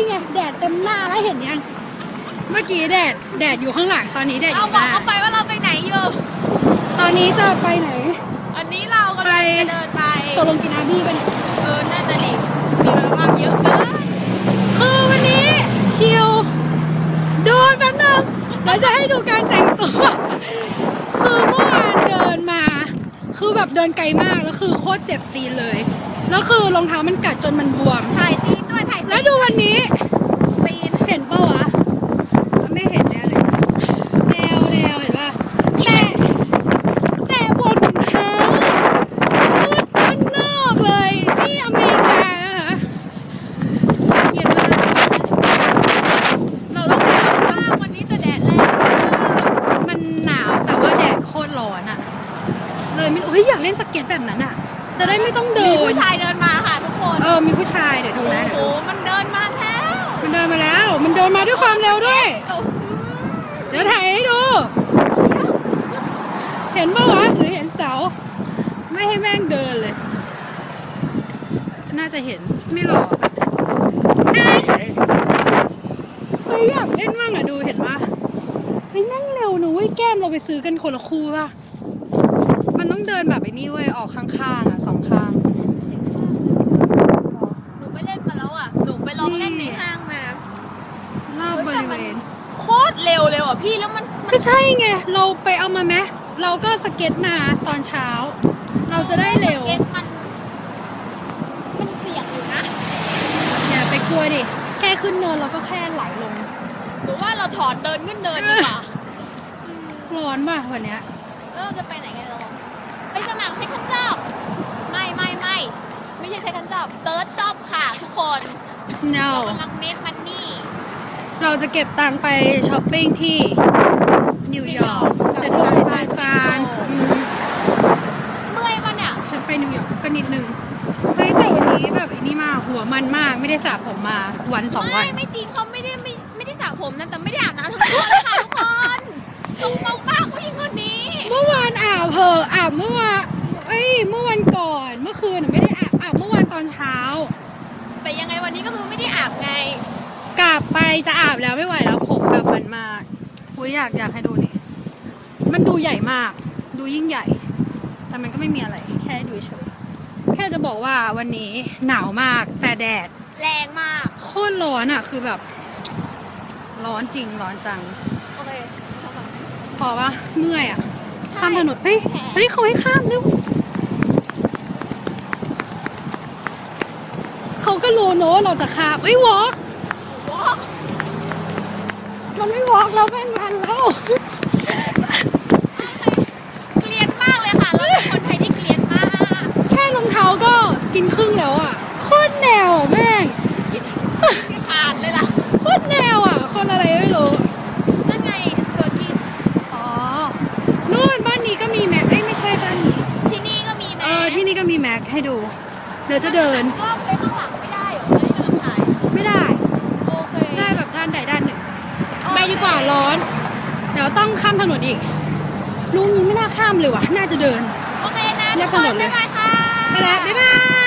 นี่ไงแดดเต็มหน้าแล้วเห็นยัง เมื่อกี้แดดแดดอยู่ข้างหลังตอนนี้แดดอเรายู่บหอกน้าเขาไปว่าเราไปไหนอยู่ ตอนนี้จะไปไหน อันนี้เรากำลังจะเดินไป ตกลงกินอาบี้ไปะเนี่ยเออนั่นน่ะดิมีเวลาว่างเยอะเกินคือวันนี้ชิลดูแป๊บนึงเราจะให้ดูการแต่งตัว คือเมื่อวานเดินมา คือแบบเดินไกลมากแล้วคือโคตรเจ็บตีนเลย แล้วคือรองเท้ามันกัดจนมันบวม ถ่ายตีนด้วยถ่ายตีแล้วนดูวันนี้ ตีนเห็นปะวะ ไม่เห็นแน่เลยแนวแนวเห็นปะแต่แต่บนถุงเท้าโคตรบ้านนอกเลย นี่อเมริกานะคะเกลียดมากเราต้องหนาว ว่างวันนี้จะแดดแรง มันหนาวแต่ว่าแดดโคตรร้อนอะเลยไม่เฮ้ยอยากเล่นสเก็ตแบบนั้นอะจะได้ไม่ต้องเดิมีนผู้ชายเดินมาค่ะทุกคนเออมีผู้ชายเดี๋ยวดูโอ้นะเดี๋ยวโหดูมันเดินมาแล้วมันเดินมาแล้ว มันเดินมาด้วยความเร็วด้วย โอ้โหเดี๋ยวถ่ายให้ดู เห็นปะวะหรือเห็นเสา ไม่ให้แม่งเดินเลย น่าจะเห็นไม่หรอกอะเฮ้ยอยากเล่นมั่งอะดูเห็นปะเฮ้ยนั่งเร็วหนูเว้ยแก้มเราไปซื้อกันคนละคู่ป่ะมันต้องเดิ นแบบไอ้นี่เว้ยออกข้างๆอะสองข้างหนูไปเล่นมาแล้วอะ หนูไปลองเล่นในห้างมารอบบริเวณโคตรเร็วเลยว่ะพี่แล้วมันก็ใช่ไง เราไปเอามาไหมเราก็สเก็ตมาตอนเช้า เราจะได้เร็วเก็ตมัน มันเสี่ยงอยู่นะอย่าไปกลัวดิ แค่ขึ้นเนินเราก็แค่ไหลลงหรือว่าเราถอดเดินขึ้นเดินดีกว่าอืมร้อนป่ะวันเนี้ยแล้วเราจะไปไหนกันเรา ไปสมัครเซ็คันจ็อบไม่ไม่ไม่ไม่ใช่เซ็คันจ็อบเติร์ดจ็อบค่ะทุกคน no เรากำลังเมคมันนี่เราจะเก็บตังค์ไปช้อปปิ้งที่นิวยอร์กแต่เธอไปซานฟรานอืมเมื่อยปะเนี่ยฉันไปนิวยอร์กก็นิดนึงเฮ้ยแต่วันนี้แบบไอ้นี่มากหัวมันมากไม่ได้สระผมมาวันสองวันไม่ไม่จริงเขาไม่ได้ไม่ไม่ได้สระผมนะแต่ไม่ได้อาบน้ำทั้งตัวเลยค่ะทุก อาบเมื่อวานตอนเช้า แต่ยังไงวันนี้ก็คือไม่ได้อาบไง กลับไปจะอาบแล้วไม่ไหวแล้วผมแบบมันมากอุ้ยอยากอยากให้ดูนี่ มันดูใหญ่มาก ดูยิ่งใหญ่ แต่มันก็ไม่มีอะไร แค่ดูเฉย แค่จะบอกว่าวันนี้หนาวมากแต่แดด แรงมาก โคตรร้อนอะ คือแบบ ร้อนจริงร้อนจัง โอเคพอปะเมื่อยอะใช่ข้ามถนน เฮ้ยแผลเฮ้ยเขาให้ข้ามเร็วเขาก็ รู้เนอะเราจะข้ามเฮ้ยวอล์กวอล์กมันไม่วอล์กแล้วแม่งมันแล้วเกลียนมากเลยค่ะ เราเป็นคนไทยที่เกลียนมาก แค่รองเท้าก็กินครึ่งแล้วอะโคตรแนวแม่งขาดเลยล่ะโคตรแนวอะ คนอะไรไม่รู้นั่นไงเกิดกินอ๋อนู่นบ้านนี้ก็มีแม็กเอ้ยไม่ใช่บ้านนี้ที่นี่ก็มีแมเออที่นี่ก็มีแม็กให้ดู เดี๋ยวจะเดินกล้องไปข้างหลัง ดีกว่าร้อน เดี๋ยวต้องข้ามถนนอีกลุงนี้ไม่น่าข้ามเลยว่ะ น่าจะเดินโอเคนะเรีทุยกบคถนนนเลยบ๊ายบายค่ะไปแล้วบ๊ายบาย